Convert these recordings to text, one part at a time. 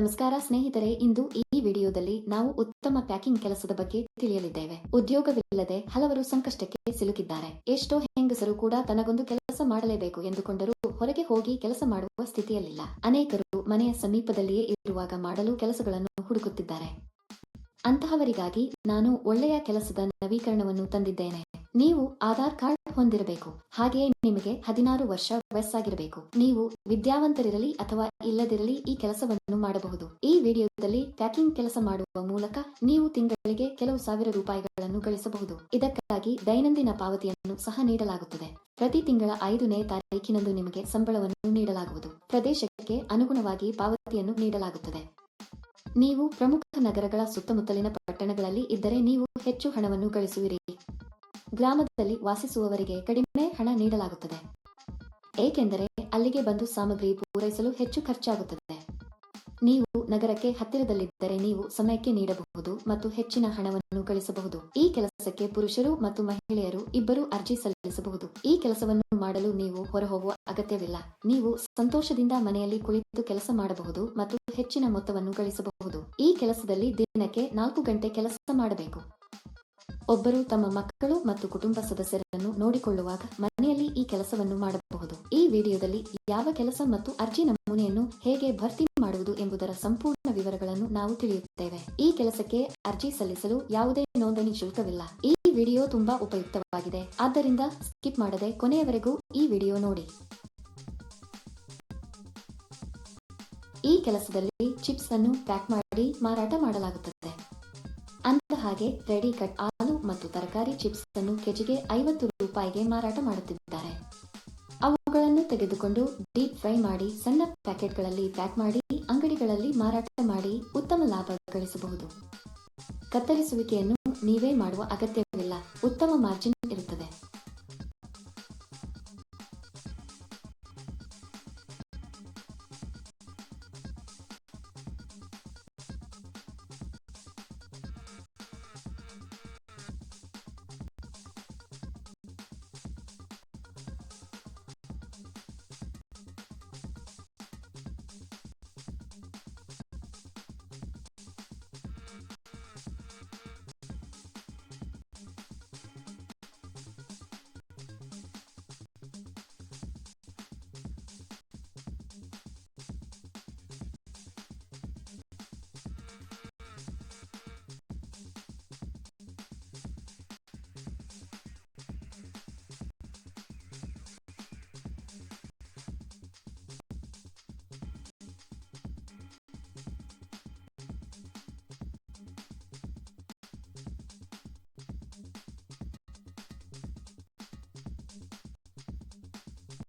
ನಮಸ್ಕಾರ ಸ್ನೇಹಿತರೆ, ಇಂದು ಈ ವಿಡಿಯೋದಲ್ಲಿ ನಾವು ಉತ್ತಮ ಪ್ಯಾಕಿಂಗ್ ಕೆಲಸದ ಬಗ್ಗೆ ತಿಳಿಯಲಿದ್ದೇವೆ. ಉದ್ಯೋಗವಿಲ್ಲದೆ ಹಲವರು ಸಂಕಷ್ಟಕ್ಕೆ ಸಿಲುಕಿದ್ದಾರೆ. ಎಷ್ಟೋ ಹೆಂಗಸರು ಕೂಡ ತನಗೊಂದು ಕೆಲಸ ಮಾಡಲೇಬೇಕು ಎಂದುಕೊಂಡರೂ ಹೊರಗೆ ಹೋಗಿ ಕೆಲಸ ಮಾಡುವ ಸ್ಥಿತಿಯಲ್ಲಿಲ್ಲ. ಅನೇಕರು ಮನೆಯ ಸಮೀಪದಲ್ಲಿಯೇ ಇರುವಾಗ ಮಾಡಲು ಕೆಲಸಗಳನ್ನು ಹುಡುಕುತ್ತಿದ್ದಾರೆ. ಅಂತಹವರಿಗಾಗಿ ನಾನು ಒಳ್ಳೆಯ ಕೆಲಸದ ನವೀಕರಣವನ್ನು ತಂದಿದ್ದೇನೆ. ನೀವು ಆಧಾರ್ ಕಾರ್ಡ್ ಹೊಂದಿರಬೇಕು. ಹಾಗೆಯೇ ನಿಮಗೆ ಹದಿನಾರು ವರ್ಷ ವಯಸ್ಸಾಗಿರಬೇಕು. ನೀವು ವಿದ್ಯಾವಂತರಿರಲಿ ಅಥವಾ ಇಲ್ಲದಿರಲಿ ಈ ಕೆಲಸವನ್ನು ಮಾಡಬಹುದು. ಈ ವಿಡಿಯೋದಲ್ಲಿ ಪ್ಯಾಕಿಂಗ್ ಕೆಲಸ ಮಾಡುವ ಮೂಲಕ ನೀವು ತಿಂಗಳಿಗೆ ಕೆಲವು ಸಾವಿರ ರೂಪಾಯಿಗಳನ್ನು ಗಳಿಸಬಹುದು. ಇದಕ್ಕಾಗಿ ದೈನಂದಿನ ಪಾವತಿಯನ್ನು ಸಹ ನೀಡಲಾಗುತ್ತದೆ. ಪ್ರತಿ ತಿಂಗಳ ಐದನೇ ತಾರೀಕಿನಂದು ನಿಮಗೆ ಸಂಬಳವನ್ನು ನೀಡಲಾಗುವುದು. ಪ್ರದೇಶಕ್ಕೆ ಅನುಗುಣವಾಗಿ ಪಾವತಿಯನ್ನು ನೀಡಲಾಗುತ್ತದೆ. ನೀವು ಪ್ರಮುಖ ನಗರಗಳ ಸುತ್ತಮುತ್ತಲಿನ ಪಟ್ಟಣಗಳಲ್ಲಿ ಇದ್ದರೆ ನೀವು ಹೆಚ್ಚು ಹಣವನ್ನು ಗಳಿಸುವಿರಿ. ಗ್ರಾಮದಲ್ಲಿ ವಾಸಿಸುವವರಿಗೆ ಕಡಿಮೆ ಹಣ ನೀಡಲಾಗುತ್ತದೆ. ಏಕೆಂದರೆ ಅಲ್ಲಿಗೆ ಬಂದು ಸಾಮಗ್ರಿ ಪೂರೈಸಲು ಹೆಚ್ಚು ಖರ್ಚಾಗುತ್ತದೆ. ನೀವು ನಗರಕ್ಕೆ ಹತ್ತಿರದಲ್ಲಿದ್ದರೆ ನೀವು ಸಮಯಕ್ಕೆ ನೀಡಬಹುದು ಮತ್ತು ಹೆಚ್ಚಿನ ಹಣವನ್ನು ಗಳಿಸಬಹುದು. ಈ ಕೆಲಸಕ್ಕೆ ಪುರುಷರು ಮತ್ತು ಮಹಿಳೆಯರು ಇಬ್ಬರೂ ಅರ್ಜಿ ಸಲ್ಲಿಸಬಹುದು. ಈ ಕೆಲಸವನ್ನು ಮಾಡಲು ನೀವು ಹೊರಹೋಗುವ ಅಗತ್ಯವಿಲ್ಲ. ನೀವು ಸಂತೋಷದಿಂದ ಮನೆಯಲ್ಲಿ ಕುಳಿತು ಕೆಲಸ ಮಾಡಬಹುದು ಮತ್ತು ಹೆಚ್ಚಿನ ಮೊತ್ತವನ್ನು ಗಳಿಸಬಹುದು. ಈ ಕೆಲಸದಲ್ಲಿ ದಿನಕ್ಕೆ ನಾಲ್ಕು ಗಂಟೆ ಕೆಲಸ ಮಾಡಬೇಕು. ಒಬ್ಬರು ತಮ್ಮ ಮಕ್ಕಳು ಮತ್ತು ಕುಟುಂಬ ಸದಸ್ಯರನ್ನು ನೋಡಿಕೊಳ್ಳುವಾಗ ಮನೆಯಲ್ಲಿ ಈ ಕೆಲಸವನ್ನು ಮಾಡಬಹುದು. ಈ ವಿಡಿಯೋದಲ್ಲಿ ಯಾವ ಕೆಲಸ ಮತ್ತು ಅರ್ಜಿ ನಮೂನೆಯನ್ನು ಹೇಗೆ ಭರ್ತಿ ಮಾಡುವುದು ಎಂಬುದರ ಸಂಪೂರ್ಣ ವಿವರಗಳನ್ನು ನಾವು ತಿಳಿಯುತ್ತೇವೆ. ಈ ಕೆಲಸಕ್ಕೆ ಅರ್ಜಿ ಸಲ್ಲಿಸಲು ಯಾವುದೇ ನೋಂದಣಿ ಶುಲ್ಕವಿಲ್ಲ. ಈ ವಿಡಿಯೋ ತುಂಬಾ ಉಪಯುಕ್ತವಾಗಿದೆ. ಆದ್ದರಿಂದ ಸ್ಕಿಪ್ ಮಾಡದೆ ಕೊನೆಯವರೆಗೂ ಈ ವಿಡಿಯೋ ನೋಡಿ. ಈ ಕೆಲಸದಲ್ಲಿ ಚಿಪ್ಸ್ ಅನ್ನು ಪ್ಯಾಕ್ ಮಾಡಿ ಮಾರಾಟ ಮಾಡಲಾಗುತ್ತದೆ. ಅಂತ ಹಾಗೆ ರೆಡಿ ಕಟ್ ಆಲೂ ಮತ್ತು ತರಕಾರಿ ಚಿಪ್ಸ್ ಅನ್ನು ಕೆಜಿಗೆ ಐವತ್ತು ರೂಪಾಯಿಗೆ ಮಾರಾಟ ಮಾಡುತ್ತಿದ್ದಾರೆ. ಅವುಗಳನ್ನು ತೆಗೆದುಕೊಂಡು ಡೀಪ್ ಫ್ರೈ ಮಾಡಿ ಸಣ್ಣ ಪ್ಯಾಕೆಟ್ಗಳಲ್ಲಿ ಪ್ಯಾಕ್ ಮಾಡಿ ಅಂಗಡಿಗಳಲ್ಲಿ ಮಾರಾಟ ಮಾಡಿ ಉತ್ತಮ ಲಾಭ ಗಳಿಸಬಹುದು. ಕತ್ತರಿಸುವಿಕೆಯನ್ನು ನೀವೇ ಮಾಡುವ ಅಗತ್ಯವಿಲ್ಲ. ಉತ್ತಮ ಮಾರ್ಜಿನ್ ಇರುತ್ತದೆ.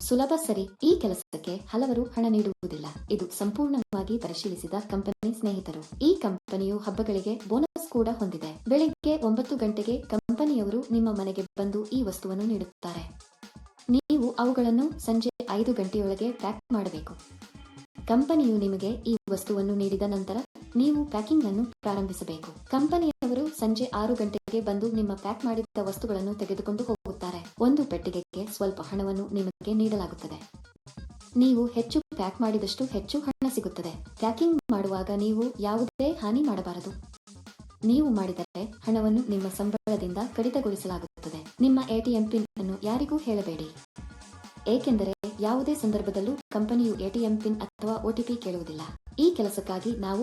ಸುಲಭ ಸರಿ ಈ ಕೆಲಸಕ್ಕೆ ಹಲವರು ಹಣ ನೀಡುವುದಿಲ್ಲ. ಇದು ಸಂಪೂರ್ಣವಾಗಿ ಪರಿಶೀಲಿಸಿದ ಕಂಪನಿ ಸ್ನೇಹಿತರು. ಈ ಕಂಪನಿಯು ಹಬ್ಬಗಳಿಗೆ ಬೋನಸ್ ಕೂಡ ಹೊಂದಿದೆ. ಬೆಳಿಗ್ಗೆ ಒಂಬತ್ತು ಗಂಟೆಗೆ ಕಂಪನಿಯವರು ನಿಮ್ಮ ಮನೆಗೆ ಬಂದು ಈ ವಸ್ತುವನ್ನು ನೀಡುತ್ತಾರೆ. ನೀವು ಅವುಗಳನ್ನು ಸಂಜೆ ಐದು ಗಂಟೆಯೊಳಗೆ ಪ್ಯಾಕ್ ಮಾಡಬೇಕು. ಕಂಪನಿಯು ನಿಮಗೆ ಈ ವಸ್ತುವನ್ನು ನೀಡಿದ ನಂತರ ನೀವು ಪ್ಯಾಕಿಂಗ್ ಅನ್ನು ಪ್ರಾರಂಭಿಸಬೇಕು ಕಂಪನಿಯವರು ಸಂಜೆ ಆರು ಗಂಟೆಗೆ ಬಂದು ನಿಮ್ಮ ಪ್ಯಾಕ್ ಮಾಡಿದ ವಸ್ತುಗಳನ್ನು ತೆಗೆದುಕೊಂಡು ಹೋಗುತ್ತಾರೆ. ಒಂದು ಪೆಟ್ಟಿಗೆಗೆ ಸ್ವಲ್ಪ ಹಣವನ್ನು ನಿಮಗೆ ನೀಡಲಾಗುತ್ತದೆ. ನೀವು ಹೆಚ್ಚು ಪ್ಯಾಕ್ ಮಾಡಿದಷ್ಟು ಹೆಚ್ಚು ಹಣ ಸಿಗುತ್ತದೆ. ಪ್ಯಾಕಿಂಗ್ ಮಾಡುವಾಗ ನೀವು ಯಾವುದೇ ಹಾನಿ ಮಾಡಬಾರದು. ನೀವು ಮಾಡಿದರೆ ಹಣವನ್ನು ನಿಮ್ಮ ಸಂಬಳದಿಂದ ಕಡಿತಗೊಳಿಸಲಾಗುತ್ತದೆ. ನಿಮ್ಮ ಎಟಿಎಂ ಪಿನ್ ಅನ್ನು ಯಾರಿಗೂ ಹೇಳಬೇಡಿ. ಏಕೆಂದರೆ ಯಾವುದೇ ಸಂದರ್ಭದಲ್ಲೂ ಕಂಪನಿಯು ಎಟಿಎಂ ಪಿನ್ ಅಥವಾ ಒಟಿಪಿ ಕೇಳುವುದಿಲ್ಲ. ಈ ಕೆಲಸಕ್ಕಾಗಿ ನಾವು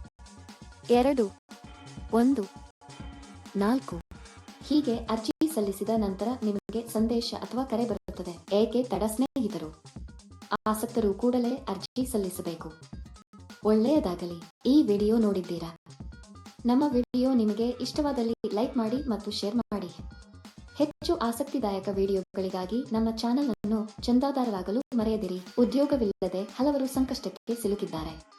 ಎರಡು, ಒಂದು, ನಾಲ್ಕು. ಹೀಗೆ ಅರ್ಜಿ ಸಲ್ಲಿಸಿದ ನಂತರ ನಿಮಗೆ ಸಂದೇಶ ಅಥವಾ ಕರೆ ಬರುತ್ತದೆ. ಏಕೆ ತಡ ಸ್ನೇಹಿತರು? ಆಸಕ್ತರು ಕೂಡಲೇ ಅರ್ಜಿ ಸಲ್ಲಿಸಬೇಕು. ಒಳ್ಳೆಯದಾಗಲಿ. ಈ ವಿಡಿಯೋ ನೋಡಿದ್ದೀರಾ? ನಮ್ಮ ವಿಡಿಯೋ ನಿಮಗೆ ಇಷ್ಟವಾದಲ್ಲಿ ಲೈಕ್ ಮಾಡಿ ಮತ್ತು ಶೇರ್ ಮಾಡಿ. ಹೆಚ್ಚು ಆಸಕ್ತಿದಾಯಕ ವಿಡಿಯೋಗಳಿಗಾಗಿ ನಮ್ಮ ಚಾನೆಲ್ ಅನ್ನು ಚಂದಾದಾರರಾಗಲು ಮರೆಯದಿರಿ. ಉದ್ಯೋಗವಿಲ್ಲದೆ ಹಲವರು ಸಂಕಷ್ಟಕ್ಕೆ ಸಿಲುಕಿದ್ದಾರೆ.